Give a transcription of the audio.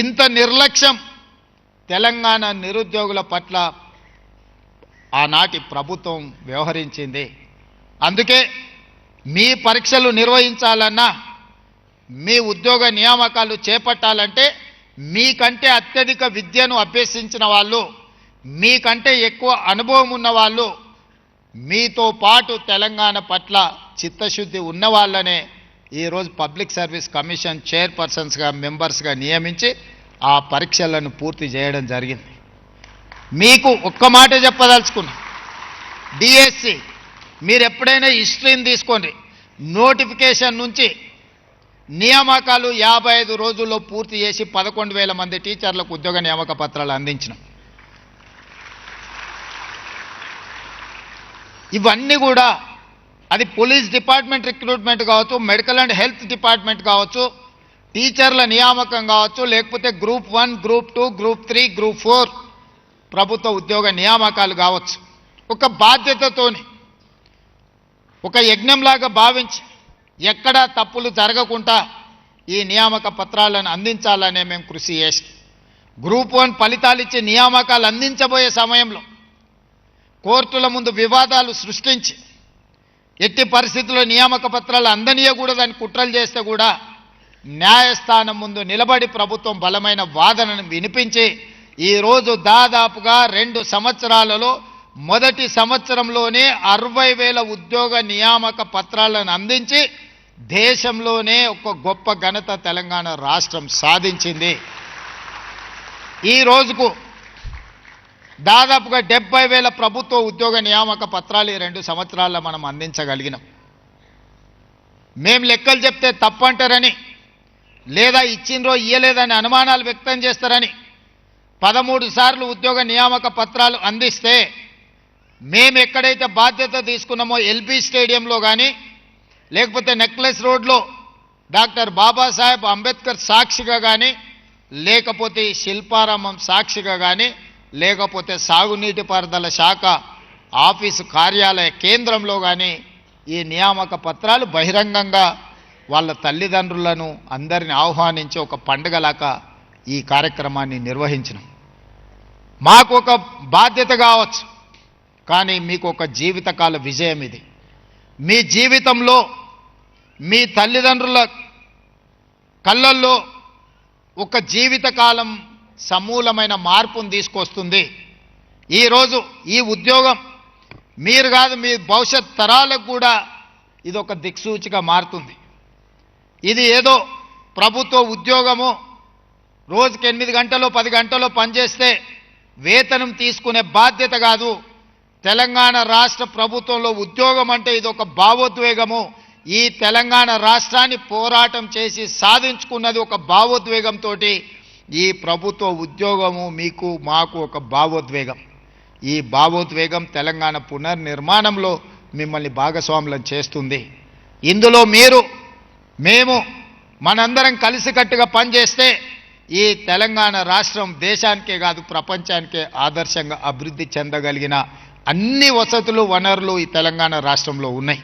ఇంత నిర్లక్ష్యం తెలంగాణ నిరుద్యోగుల పట్ల ఆనాటి ప్రభుత్వం వ్యవహరించింది. అందుకే మీ పరీక్షలు నిర్వహించాలన్నా మీ ఉద్యోగ నియామకాలు చేపట్టాలంటే మీకంటే అత్యధిక విద్యను అభ్యసించిన వాళ్ళు మీకంటే ఎక్కువ అనుభవం ఉన్నవాళ్ళు మీతో పాటు తెలంగాణ పట్ల చిత్తశుద్ధి ఉన్న వాళ్ళనే ఈరోజు పబ్లిక్ సర్వీస్ కమిషన్ చైర్పర్సన్స్గా మెంబర్స్గా నియమించి ఆ పరీక్షలను పూర్తి చేయడం జరిగింది. మీకు ఒక్క మాట చెప్పదలుచుకున్నా. డిఎస్సి మీరు ఎప్పుడైనా హిస్టరీని తీసుకోండి. నోటిఫికేషన్ నుంచి నియామకాలు యాభై ఐదు రోజుల్లో పూర్తి చేసి పదకొండు వేల మంది టీచర్లకు ఉద్యోగ నియామక పత్రాలు అందించినాం. ఇవన్నీ కూడా అది పోలీస్ డిపార్ట్మెంట్ రిక్రూట్మెంట్ కావచ్చు మెడికల్ అండ్ హెల్త్ డిపార్ట్మెంట్ కావచ్చు టీచర్ల నియామకం కావచ్చు లేకపోతే group one group two group three group four ప్రభుత్వ ఉద్యోగ నియామకాలు కావచ్చు. ఒక బాధ్యతతోని ఒక యజ్ఞంలాగా భావించి ఎక్కడా తప్పులు జరగకుండా ఈ నియామక పత్రాలను అందించాలనే మేము కృషి చేసి గ్రూప్ వన్ ఫలితాలు ఇచ్చి నియామకాలు అందించబోయే సమయంలో కోర్టుల ముందు వివాదాలు సృష్టించి ఎట్టి పరిస్థితుల్లో నియామక పత్రాలు అందనీయకూడదని కుట్రలు చేస్తే కూడా న్యాయస్థానం ముందు నిలబడి ప్రభుత్వం బలమైన వాదనను వినిపించి ఈరోజు దాదాపుగా రెండు సంవత్సరాలలో మొదటి సంవత్సరంలోనే అరవై వేల ఉద్యోగ నియామక పత్రాలను అందించి దేశంలోనే ఒక గొప్ప ఘనత తెలంగాణ రాష్ట్రం సాధించింది. ఈ రోజుకు దాదాపుగా డెబ్బై వేల ప్రభుత్వ ఉద్యోగ నియామక పత్రాలు ఈ రెండు సంవత్సరాల్లో మనం అందించగలిగినాం. మేము లెక్కలు చెప్తే తప్పంటారని లేదా ఇచ్చిండ్రో ఇయ్యలేదని అనుమానాలు వ్యక్తం చేస్తారని పదమూడు సార్లు ఉద్యోగ నియామక పత్రాలు అందిస్తే మేము ఎక్కడైతే బాధ్యత తీసుకున్నామో ఎల్బీ స్టేడియంలో కానీ లేకపోతే నెక్లెస్ రోడ్లో డాక్టర్ బాబాసాహెబ్ అంబేద్కర్ సాక్షిగా కానీ లేకపోతే శిల్పారామం సాక్షిగా కానీ లేకపోతే సాగునీటి పారుదల శాఖ ఆఫీసు కార్యాలయ కేంద్రంలో కానీ ఈ నియామక పత్రాలు బహిరంగంగా వాళ్ళ తల్లిదండ్రులను అందరిని ఆహ్వానించి ఒక పండుగలాగా ఈ కార్యక్రమాన్ని నిర్వహించినాం. మాకు ఒక బాధ్యత కావచ్చు కానీ మీకు ఒక జీవితకాల విజయం ఇది. మీ జీవితంలో మీ తల్లిదండ్రుల కళ్ళల్లో ఒక జీవితకాలం సమూలమైన మార్పును తీసుకొస్తుంది. ఈరోజు ఈ ఉద్యోగం మీరు కాదు మీ భవిష్యత్ తరాలకు కూడా ఇది ఒక దిక్సూచిగా మారుతుంది. ఇది ఏదో ప్రభుత్వ ఉద్యోగము. రోజుకి ఎనిమిది గంటలో పది గంటలో పనిచేస్తే వేతనం తీసుకునే బాధ్యత కాదు. తెలంగాణ రాష్ట్ర ప్రభుత్వంలో ఉద్యోగం అంటే ఇది ఒక భావోద్వేగము. ఈ తెలంగాణ రాష్ట్రాన్ని పోరాటం చేసి సాధించుకున్నది ఒక భావోద్వేగంతో ఈ ప్రభుత్వ ఉద్యోగము మీకు మాకు ఒక భావోద్వేగం. ఈ భావోద్వేగం తెలంగాణ పునర్నిర్మాణంలో మిమ్మల్ని భాగస్వాములను చేస్తుంది. ఇందులో మీరు మేము మనందరం కలిసికట్టుగా పనిచేస్తే ఈ తెలంగాణ రాష్ట్రం దేశానికే కాదు ప్రపంచానికే ఆదర్శంగా అభివృద్ధి చెందగలిగిన అన్ని వసతులు వనరులు ఈ తెలంగాణ రాష్ట్రంలో ఉన్నాయి.